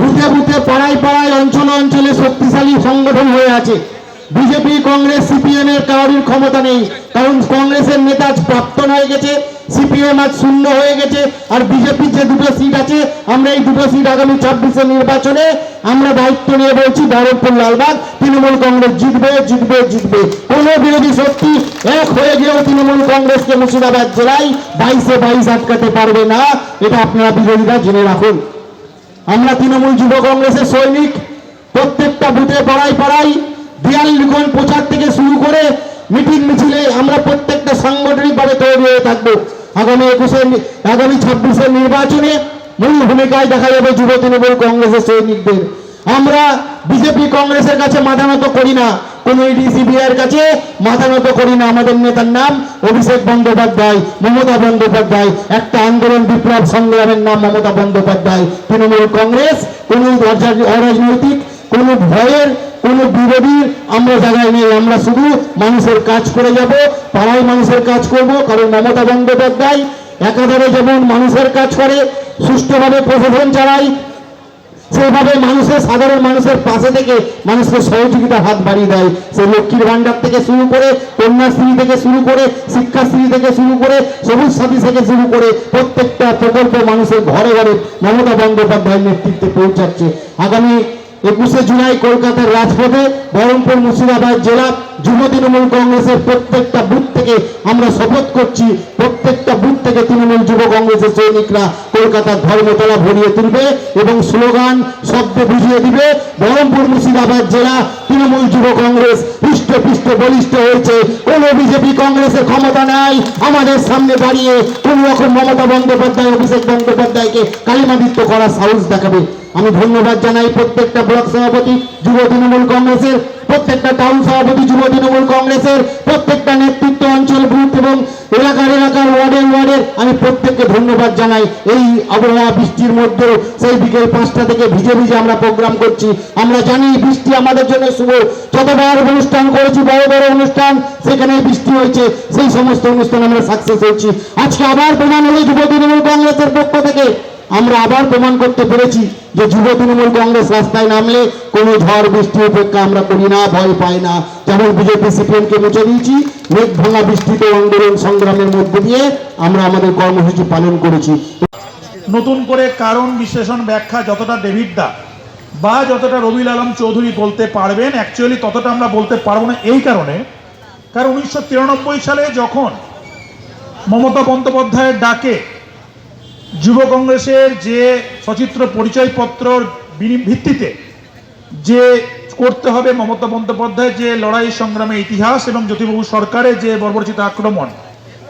বুথে বুথে, পাড়ায় পাড়ায়, অঞ্চলে অঞ্চলে শক্তিশালী সংগঠন হয়ে আছে। বিজেপি, কংগ্রেস, সিপিএম এর কারোর ক্ষমতা নেই। কারণ কংগ্রেসের নেতা প্রাপ্তন হয়ে গেছে, সিপিএম আজ শূন্য হয়ে গেছে, আর বিজেপির যে দুটো সিট আছে, আমরা এই দুটো সিট আগামী ছাব্বিশের নির্বাচনে আমরা দায়িত্ব নিয়ে বলছি বহরমপুর লালবাগ, তৃণমূল কংগ্রেস জিতবে জিতবে জিতবে। কোন বিরোধী শক্তি এক হয়ে গিয়েও তৃণমূল কংগ্রেসকে মুর্শিদাবাদ জেলায় বাইশে বাইশ আটকাতে পারবে না, এটা আপনারা বিরোধীরা জেনে রাখুন। আমরা তৃণমূল যুব কংগ্রেসের সৈনিক, প্রত্যেকটা বুথে পাড়ায় পাড়ায় দেয়াল প্রচার থেকে শুরু করে মিটিং মিছিলে আমরা প্রত্যেকটা সাংগঠনিক ভাবে তৈরি হয়ে থাকব। আগামী একুশে আগামী ছাব্বিশের নির্বাচনে মূল ভূমিকায় দেখা যাবে যুব তৃণমূল কংগ্রেসের সৈনিকদের। আমরা বিজেপি কংগ্রেসের কাছে মাথা মতো করি না। কোন ডিসিবিআর কাছে মাথা নত করি না আমাদের নেতার নাম, অভিষেক বন্দ্যোপাধ্যায়, মমতা বন্দ্যোপাধ্যায়, একটা আন্দোলন বিপ্লব সংগ্রামের নাম মমতা বন্দ্যোপাধ্যায়। তৃণমূল কংগ্রেস, কোন অরাজনৈতিক, কোন ভয়ের, কোন বিরোধীর আমরা জায়গায় নেই। আমরা শুধু মানুষের কাজ করে যাব, পাড়ায় মানুষের কাজ করব, কারণ মমতা বন্দ্যোপাধ্যায় একাধারে যেমন মানুষের কাজ করে, সুষ্ঠুভাবে প্রশাসন চালায় সেভাবে মানুষের, সাধারণ মানুষের পাশে থেকে মানুষকে সহযোগিতা হাত বাড়িয়ে দেয়। সে লক্ষ্মীর ভান্ডার থেকে শুরু করে, কন্যাশ্রী থেকে শুরু করে, শিক্ষাশ্রী থেকে শুরু করে, সবুজ সাথী থেকে শুরু করে প্রত্যেকটা প্রকল্প মানুষের ঘরে ঘরে মমতা বন্দ্যোপাধ্যায়ের নেতৃত্বে পৌঁছাচ্ছে। আগামী একুশে জুলাই কলকাতার রাজপথে বহরমপুর মুর্শিদাবাদ জেলা যুব তৃণমূল কংগ্রেসের প্রত্যেকটা বুথ থেকে আমরা শপথ করছি, প্রত্যেকটা বুথ থেকে তৃণমূল যুব কংগ্রেসের সৈনিকরা কলকাতার ধর্মতলা ভরিয়ে তুলবে এবং স্লোগান, শব্দে বুঝিয়ে দিবে, বহরমপুর মুর্শিদাবাদ জেলা তৃণমূল যুব কংগ্রেস হৃষ্ট পিষ্ট বলিষ্ঠ হয়েছে। কোন বিজেপি কংগ্রেসের ক্ষমতা নাই। আমাদের সামনে দাঁড়িয়ে কোন রকম মমতা বন্দ্যোপাধ্যায়, অভিষেক বন্দ্যোপাধ্যায়কে কালিমাদিত্য করার সাহস দেখাবে। আমি ধন্যবাদ জানাই প্রত্যেকটা ব্লক সভাপতি, যুব তৃণমূল কংগ্রেসের প্রত্যেকটা টাউন সভাপতি, যুব তৃণমূল কংগ্রেসের প্রত্যেকটা নেতৃত্ব অঞ্চল, বুথ এবং এলাকার এলাকার ওয়ার্ডের ওয়ার্ডের, আমি প্রত্যেককে ধন্যবাদ জানাই। এই আবহাওয়া বৃষ্টির মধ্যেও সেই বিকেল পাঁচটা থেকে ভিজে ভিজে আমরা প্রোগ্রাম করছি। আমরা জানি বৃষ্টি আমাদের জন্য শুভ। যতবার অনুষ্ঠান করেছি, বড় বড় অনুষ্ঠান সেখানে বৃষ্টি হয়েছে। সেই সমস্ত অনুষ্ঠান আমরা সাকসেস হয়েছি। আজকে আবার প্রমাণ হলো যুব তৃণমূল কংগ্রেসের পক্ষ থেকে আমরা আবার প্রমাণ করতে পেরেছি যে যুব তৃণমূল কংগ্রেস রাস্তায় নামলে কোনো ঝড়, বৃষ্টি উপেক্ষা আমরা করি না, ভয় পাই না। যেমন বিজেপি সিপিএমকে মুছে দিয়েছি মেঘ ভাঙা বৃষ্টিতে আন্দোলন সংগ্রামের মধ্যে দিয়ে আমরা আমাদের কর্মসূচি পালন করেছি। নতুন করে কারণ বিশ্লেষণ ব্যাখ্যা যতটা ডেভিড দা বা যতটা রবিল আলম চৌধুরী বলতে পারবেন অ্যাকচুয়ালি ততটা আমরা বলতে পারব না এই কারণে। কারণ উনিশশো তিরানব্বই সালে যখন মমতা বন্দ্যোপাধ্যায়ের ডাকে যুব কংগ্রেসের যে সচিত্র পরিচয়পত্রর ভিত্তিতে যে করতে হবে মমতা বন্দ্যোপাধ্যায় যে লড়াই সংগ্রামে ইতিহাস এবং জ্যোতিবাবু সরকারের যে বর্বরচিত আক্রমণ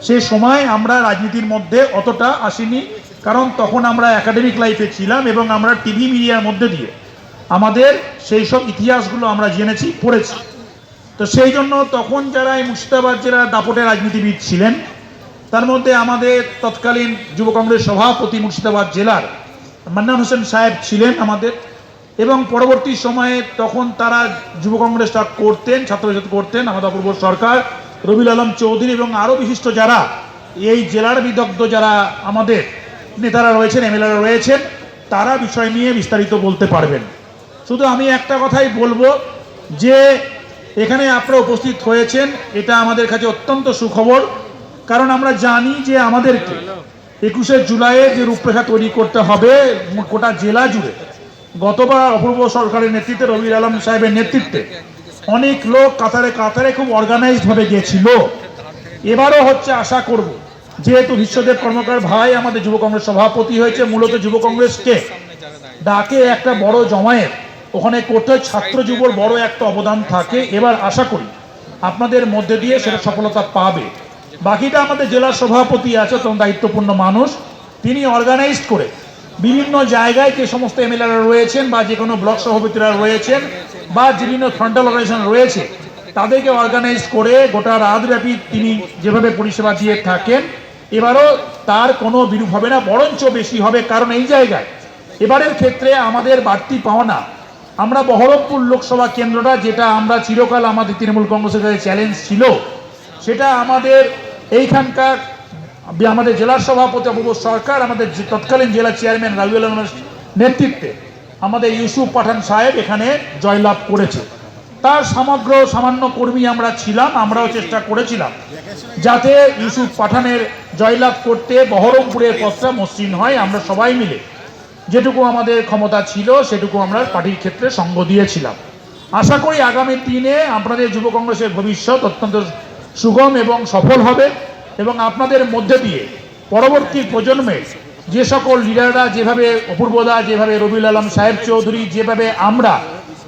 সেই সময় আমরা রাজনীতির মধ্যে অতটা আসিনি, কারণ তখন আমরা একাডেমিক লাইফে ছিলাম এবং আমরা টিভি মিডিয়ার মধ্যে দিয়ে আমাদের সেই সব ইতিহাসগুলো আমরা জেনেছি, পড়েছি। তো সেই জন্য তখন যারা এই মুর্শিদাবাদ জেলার দাপটে রাজনীতিবিদ ছিলেন তার মধ্যে আমাদের তৎকালীন যুব কংগ্রেস সভাপতি মুর্শিদাবাদ জেলার মান্নান হোসেন সাহেব ছিলেন আমাদের। এবং পরবর্তী সময়ে তখন তারা যুব কংগ্রেসটা করতেন ছাত্র পরিষদ করতেন আমাদের অপূর্ব সরকার রবিল আলম চৌধুরী এবং আরও বিশিষ্ট যারা এই জেলার বিদগ্ধ যারা আমাদের নেতারা রয়েছেন, এমএলএরা রয়েছেন, তারা বিষয় নিয়ে বিস্তারিত বলতে পারবেন। শুধু আমি একটা কথাই বলব যে এখানে আপনারা উপস্থিত হয়েছেন, এটা আমাদের কাছে অত্যন্ত সুখবর। কারণ আমরা জানি যে আমাদেরকে একুশে জুলাইয়ে যে রূপরেখা তৈরি করতে হবে গোটা জেলা জুড়ে, গতবার অপূর্ব সরকারের নেতৃত্বে রবির আলম সাহেবের নেতৃত্বে অনেক লোক কাতারে কাতারে খুব অর্গানাইজড ভাবে গিয়েছিল। এবারও হচ্ছে আশা করব, যেহেতু বিশ্বদেব কর্মকার ভাই আমাদের যুব কংগ্রেস সভাপতি হয়েছে, মূলত যুব কংগ্রেসকে ডাকে একটা বড় জমায়েত, ওখানে করতে ছাত্র যুবর বড় একটা অবদান থাকে। এবার আশা করি আপনাদের মধ্যে দিয়ে সেটা সফলতা পাবে। বাকিটা আমাদের জেলার সভাপতি আছে তখন দায়িত্বপূর্ণ মানুষ। তিনি অর্গানাইজ করে বিভিন্ন জায়গায় যে সমস্ত এমএলএরা রয়েছেন বা যে কোনো ব্লক সভাপতিরা রয়েছেন বা বিভিন্ন ফ্রন্টাল অর্গানাইজেশন রয়েছে, তাদেরকে অর্গানাইজ করে গোটা রাতব্যাপী তিনি যেভাবে পরিষেবা দিয়ে থাকেন। এবারও তার কোনো বিরূপ হবে না, বরঞ্চ বেশি হবে। কারণ এই জায়গায় এবারের ক্ষেত্রে আমাদের বাড়তি পাওনা, আমরা বহরমপুর লোকসভা কেন্দ্রটা, যেটা আমরা চিরকাল আমাদের তৃণমূল কংগ্রেসের কাছে চ্যালেঞ্জ ছিল সেটা আমাদের এইখানকার আমাদের জেলার সভাপতি অপূর্ব সরকার, আমাদের তৎকালীন জেলা চেয়ারম্যান রাবিউল আলমের নেতৃত্বে আমাদের ইউসুফ পাঠান সাহেব এখানে জয়লাভ করেছে। তার সমগ্র সামান্য কর্মী আমরা ছিলাম, আমরাও চেষ্টা করেছিলাম যাতে ইউসুফ পাঠানের জয়লাভ করতে বহরমপুরের পথটা মসৃণ হয়, আমরা সবাই মিলে। যেটুকু আমাদের ক্ষমতা ছিল, সেটুকু আমরা পার্টির ক্ষেত্রে সঙ্গ দিয়েছিলাম। আশা করি আগামী দিনে আপনাদের যুব কংগ্রেসের ভবিষ্যৎ অত্যন্ত সুগম এবং সফল হবে এবং আপনাদের মধ্যে দিয়ে পরবর্তী প্রজন্মের যে সকল লিডাররা যেভাবে অপূর্বদা, যেভাবে রবিউল আলম সাহেব চৌধুরী, যেভাবে আমরা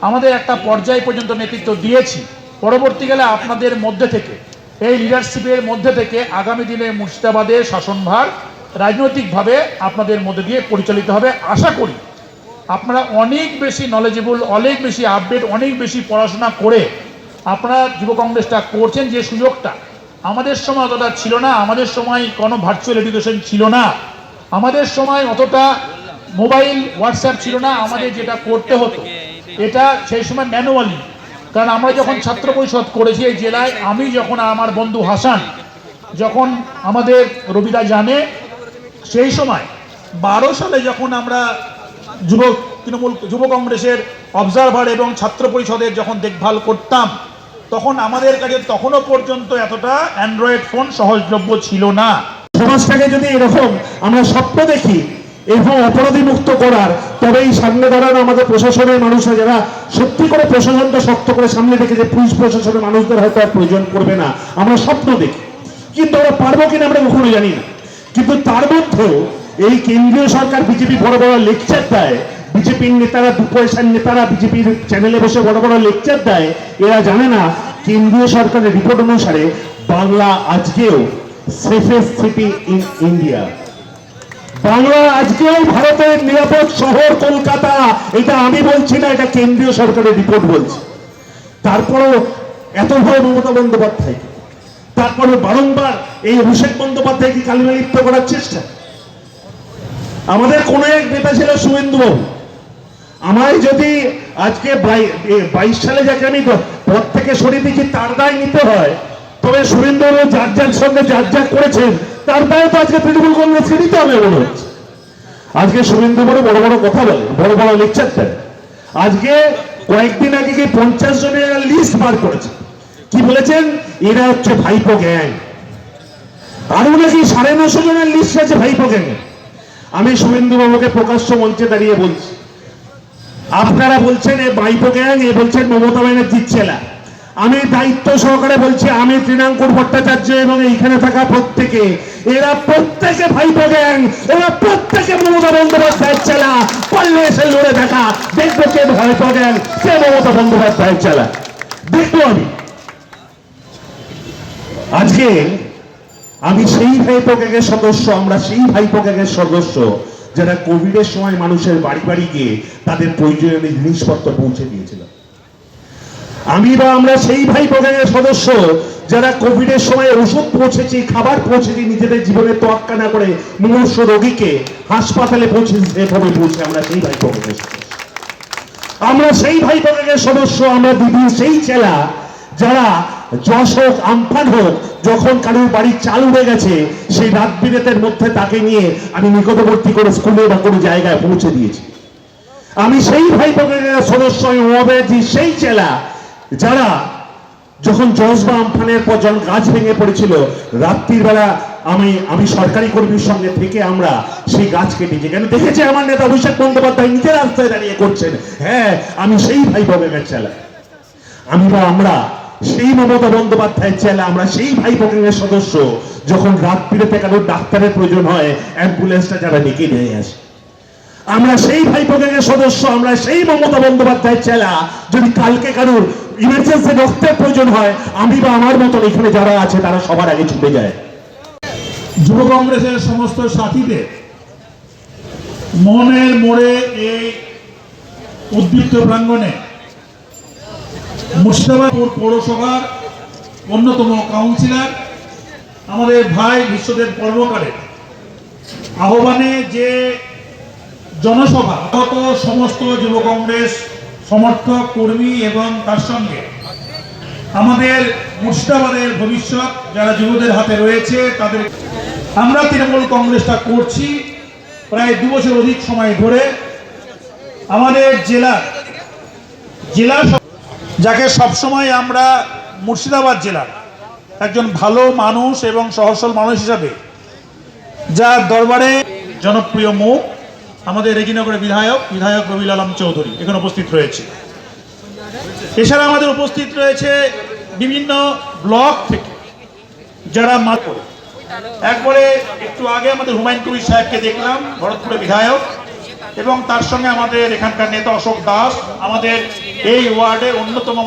আমাদের একটা পর্যায় পর্যন্ত নেতৃত্ব দিয়েছি, পরবর্তীকালে আপনাদের মধ্যে থেকে, এই লিডারশিপের মধ্যে থেকে আগামী দিনে মুর্শিদাবাদের শাসনভার রাজনৈতিকভাবে আপনাদের মধ্যে দিয়ে পরিচালিত হবে। আশা করি আপনারা অনেক বেশি নলেজেবল অনেক বেশি আপডেট অনেক বেশি পড়াশোনা করে আপনারা যুব কংগ্রেসটা করছেন যে সুযোগটা। আমাদের সময় অতটা ছিল না, আমাদের সময় কোনো ভার্চুয়াল এডুকেশন ছিল না। আমাদের সময় অতটা মোবাইল হোয়াটসঅ্যাপ ছিল না, আমাদের যেটা করতে হতো, এটা সেই সময় ম্যানুয়ালি কারণ আমরা যখন ছাত্র পরিষদ করেছি এই জেলায়, আমি যখন আমার বন্ধু হাসান, যখন আমাদের রবিদা জানে, সেই সময় বারো সালে যখন আমরা যুব তৃণমূল, যুব কংগ্রেসের অবজারভার এবং ছাত্র পরিষদের যখন দেখভাল করতাম তখন আমাদের কাছে তখনও পর্যন্ত এতটা অ্যান্ড্রয়েড ফোন সহজলভ্য ছিল না। সমাজটাকে যদি এরকম আমরা স্বপ্ন দেখি, এরকম অপরাধী মুক্ত করার, তবেই সামনে দাঁড়ানো আমাদের প্রশাসনের মানুষরা যারা সত্যি করে প্রশাসনটা শক্ত করে সামনে রেখে যে পুলিশ প্রশাসনের মানুষদের হয়তো আর প্রয়োজন পড়বে না। আমরা স্বপ্ন দেখি। কিন্তু আমরা পারব কিনা আমরা কখনো জানি না। কিন্তু তার মধ্যেও এই কেন্দ্রীয় সরকার বিজেপি বড় বড় লেকচার দেয় বিজেপির নেতারা দু পয়সার নেতারা বিজেপির চ্যানেলে বসে বড় বড় লেকচার দেয়, এরা জানে না, কেন্দ্রীয় সরকারের রিপোর্ট অনুসারে বাংলা আজকেও safest city in India Bangla আজকেও ভারতের নিরাপদ শহর কলকাতা, এটা আমি বলছি না, এটা কেন্দ্রীয় সরকারের রিপোর্ট বলছে। তারপরেও এত ভয় মমতা বন্দ্যোপাধ্যায়। তারপরে বারংবার এই অভিষেক বন্দ্যোপাধ্যায়কে কালিমা লিপ্ত করার চেষ্টা। আমাদের কোন এক নেতা ছিল শুভেন্দু বাবু আমায় যদি আজকে বাইশ সালে যাকে আমি পদ থেকে সরিয়ে দিয়েছি, তার দায় নিতে হয়। তবে বাবু যার যার সঙ্গে যার যা করেছেন, তার দায় তো আজকে তৃণমূল কংগ্রেসকে নিতে হবে মনে হচ্ছে। আজকে শুভেন্দু বড় বড় বড় কথা বলে, বড় বড় লেকচার দেন। আজকে কয়েকদিন আগে কি পঞ্চাশ জনের লিস্ট বার করেছে। কি বলেছেন? এরা হচ্ছে ভাইপো গ্যাং। আরও নাকি সাড়ে নশো জনের লিস্ট আছে ভাইপো গ্যাং আমি শুভেন্দু বাবুকে প্রকাশ্য মঞ্চে দাঁড়িয়ে বলছি। আপনারা বলছেন এ ভাইপো গ্যাং, এ বলছেন মমতা ব্যানার্জির ছেলা। আমি দায়িত্ব সহকারে বলছি, আমি তৃণাঙ্কুর ভট্টাচার্য এবং এইখানে থাকা প্রত্যেকে, এরা প্রত্যেকে ভাইপো গ্যাং, এরা প্রত্যেকে মমতা বন্দ্যোপাধ্যায়ের চেলা পারলে এসে লড়ে দেখা, দেখব কে ভাইপো গ্যাং, কে মমতা বন্দ্যোপাধ্যায়ের চেলা দেখব আমি। আজকে আমি সেই ভাইপো গ্যাংয়ের সদস্য, আমরা সেই ভাইপো গ্যাংয়ের সদস্য। যারা কোভিডের সময় মানুষের বাড়ি বাড়ি গিয়ে তাদের প্রয়োজনীয় জিনিসপত্র পৌঁছে দিয়েছিলাম আমি বা আমরা সেই ভাইপো গ্যাংয়ের সদস্য যারা কোভিডের সময় ওষুধ পৌঁছেছি, খাবার পৌঁছেছি, নিজেদের জীবনে তোয়াক্কা না করে মুমূর্ষ রোগীকে হাসপাতালে পৌঁছে সেভাবে পৌঁছে আমরা সেই ভাই সদস্য। আমরা সেই ভাই বোনের সদস্য, আমরা দিদি, সেই চেলা যারা যশ হোক আমফান হোক, যখন কারোর বাড়ির চাল উড়ে গেছে, সেই রাত বিরেতের মধ্যে তাকে নিয়ে আমি নিকটবর্তী করে স্কুলে বা কোনো জায়গায় পৌঁছে দিয়েছি। আমি সেই ভাই বোনের সদস্য মহাবীরজি সেই চেলা, যারা যখন জজ বা আমফানের পর যখন গাছ ভেঙে পড়েছিল, রাত্রির বেলা আমি আমি সরকারি কর্মীর সঙ্গে থেকে আমরা সেই গাছ কেটেছি কেন দেখেছি আমার নেতা অভিষেক বন্দ্যোপাধ্যায় নিজে রাস্তায় দাঁড়িয়ে করছেন? হ্যাঁ আমি সেই ভাই বগের চেলা। আমি বা আমরা সেই মমতা বন্দ্যোপাধ্যায়ের চেলা আমরা সেই ভাই বগের সদস্য, যখন রাত বিরেতে কারোর ডাক্তারের প্রয়োজন হয়, অ্যাম্বুলেন্সটা যারা ডেকে নিয়ে আসে। আমরা সেই ভাইপো গ্যাংয়ের সদস্য, আমরা সেই মমতা বন্দ্যোপাধ্যায়ের চেলা যদি কালকে কারোর ইমার্জেন্সি রক্তের প্রয়োজন হয়, আমি বা আমার মতন এখানে যারা আছে, তারা সবার আগে ছুটে যায়। যুব কংগ্রেসের সমস্ত সাথীদের মনের মোড়ে এই উদ্বৃত্ত প্রাঙ্গণে মুর্শিদাবাদ পৌর- পৌরসভার অন্যতম কাউন্সিলর, আমাদের ভাই বিশ্বদেব কর্মকারের আহ্বানে যে জনসভা গত সমস্ত যুব কংগ্রেস সমর্থক, কর্মী এবং তার সঙ্গে আমাদের মুর্শিদাবাদের ভবিষ্যৎ, যারা যুবদের হাতে রয়েছে, তাদের আমরা তৃণমূল কংগ্রেসটা করছি প্রায় দু বছর অধিক সময় ধরে। আমাদের জেলা জেলা যাকে সবসময় আমরা মুর্শিদাবাদ জেলার একজন ভালো মানুষ এবং সহসল মানুষ হিসাবে, যার দরবারে জনপ্রিয় মুখ আমাদের রেজিনগরের বিধায়ক বিধায়ক রবিল আলম চৌধুরী এখানে উপস্থিত রয়েছে। এছাড়া আমাদের উপস্থিত রয়েছে বিভিন্ন ব্লক থেকে যারা মাত করে। একবারে একটু আগে আমাদের হুমায়ুন কবির সাহেবকে দেখলাম, ভরতপুরের বিধায়ক, এবং তার সঙ্গে আমাদের এখানকার নেতা অশোক দাস, আমাদের এই ওয়ার্ডের অন্যতম